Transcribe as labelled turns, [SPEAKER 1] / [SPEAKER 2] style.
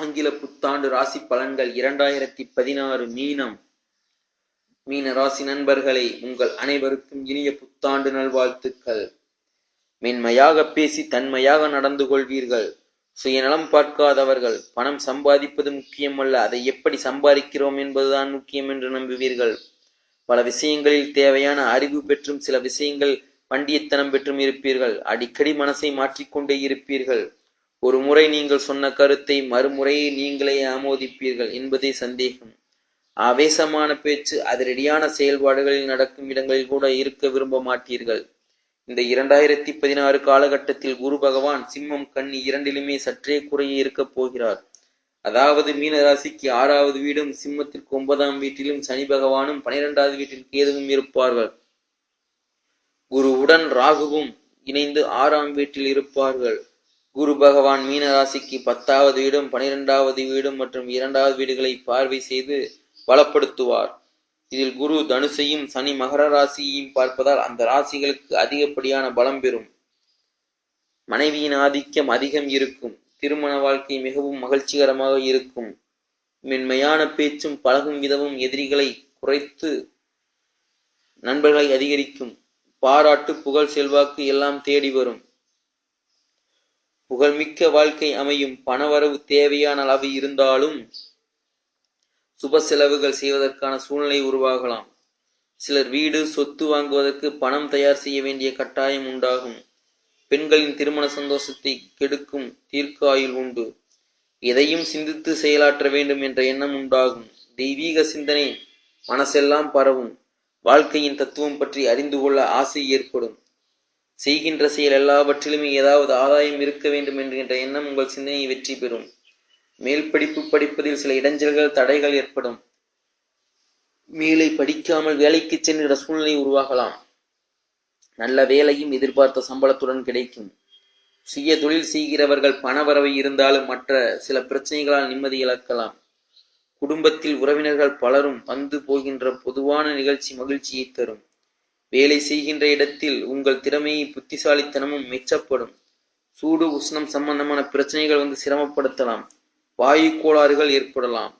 [SPEAKER 1] ஆங்கில புத்தாண்டு ராசி பலன்கள் இரண்டாயிரத்தி பதினாறு மீனம். மீன ராசி நண்பர்களை உங்கள் அனைவருக்கும் இனிய புத்தாண்டு நல்வாழ்த்துக்கள். மென்மையாக பேசி தன்மையாக நடந்து கொள்வீர்கள். சுயநலம் பார்க்காதவர்கள் பணம் சம்பாதிப்பது முக்கியமல்ல அதை எப்படி சம்பாதிக்கிறோம் என்பதுதான் முக்கியம் என்று நம்புவீர்கள். பல விஷயங்களில் தேவையான அறிவு பெற்றும் சில விஷயங்கள் பண்டியத்தனம் பெற்றும் இருப்பீர்கள். அடிக்கடி மனசை மாற்றிக்கொண்டே இருப்பீர்கள். ஒரு முறை நீங்கள் சொன்ன கருத்தை மறுமுறையை நீங்களே ஆமோதிப்பீர்கள் என்பதே சந்தேகம். ஆவேசமான பேச்சு அதிரடியான செயல்பாடுகளில் நடக்கும் இடங்களில் கூட இருக்க விரும்ப மாட்டீர்கள். இந்த இரண்டாயிரத்தி பதினாறு காலகட்டத்தில் குரு பகவான் சிம்மம் கண் இரண்டிலுமே சற்றே குறைய இருக்கப் போகிறார். அதாவது மீனராசிக்கு ஆறாவது வீடும் சிம்மத்திற்கு ஒன்பதாம் வீட்டிலும் சனி பகவானும் பனிரெண்டாவது வீட்டில் கேதுவும் இருப்பார்கள். குருவுடன் ராகுவும் இணைந்து ஆறாம் வீட்டில் இருப்பார்கள். குரு பகவான் மீனராசிக்கு பத்தாவது வீடும் பனிரெண்டாவது வீடும் மற்றும் இரண்டாவது வீடுகளை பார்வை செய்து பலப்படுத்துவார். இதில் குரு தனுசையும் சனி மகர ராசியையும் பார்ப்பதால் அந்த ராசிகளுக்கு அதிகப்படியான பலம் பெறும். மனைவியின் ஆதிக்கம் அதிகம் இருக்கும். திருமண வாழ்க்கை மிகவும் மகிழ்ச்சிகரமாக இருக்கும். மென்மையான பேச்சும் பழகும் விதமும் எதிரிகளை குறைத்து நண்பர்களை அதிகரிக்கும். பாராட்டு புகழ் செல்வாக்கு எல்லாம் தேடி வரும். புகழ்மிக்க வாழ்க்கை அமையும் பணவரவு தேவையான அளவு இருந்தாலும் சுப செலவுகள் செய்வதற்கான சூழ்நிலை உருவாகலாம். சிலர் வீடு சொத்து வாங்குவதற்கு பணம் தயார் செய்ய வேண்டிய கட்டாயம் உண்டாகும். பெண்களின் திருமண சந்தோஷத்தை கெடுக்கும் தீர்க்காயுள் உண்டு. எதையும் சிந்தித்து செயலாற்ற வேண்டும் என்ற எண்ணம் உண்டாகும். தெய்வீக சிந்தனை மனசெல்லாம் பரவும். வாழ்க்கையின் தத்துவம் பற்றி அறிந்து கொள்ள ஆசை ஏற்படும். செய்கின்ற செயல் எல்லாவற்றிலுமே ஏதாவது ஆதாயம் இருக்க வேண்டும் என்கின்ற எண்ணம் உங்கள் சிந்தனையை வெற்றி பெறும். மேல் படிப்பு படிப்பதில் சில இடைஞ்சல்கள் தடைகள் ஏற்படும். மேலே படிக்காமல் வேலைக்கு சென்ற சூழ்நிலை உருவாகலாம். நல்ல வேலையும் எதிர்பார்த்த சம்பளத்துடன் கிடைக்கும். சுய தொழில் செய்கிறவர்கள் பணவரவை இருந்தாலும் மற்ற சில பிரச்சனைகளால் நிம்மதி இழக்கலாம். குடும்பத்தில் உறவினர்கள் பலரும் வந்து போகின்ற பொதுவான நிகழ்ச்சி மகிழ்ச்சியை தரும். வேலை செய்கின்ற இடத்தில் உங்கள் திறமையை புத்திசாலித்தனமும் மெச்சப்படும். சூடு உஷ்ணம் சம்பந்தமான பிரச்சனைகள் வந்து சிரமப்படுத்தலாம். வாயு கோளாறுகள் ஏற்படலாம்.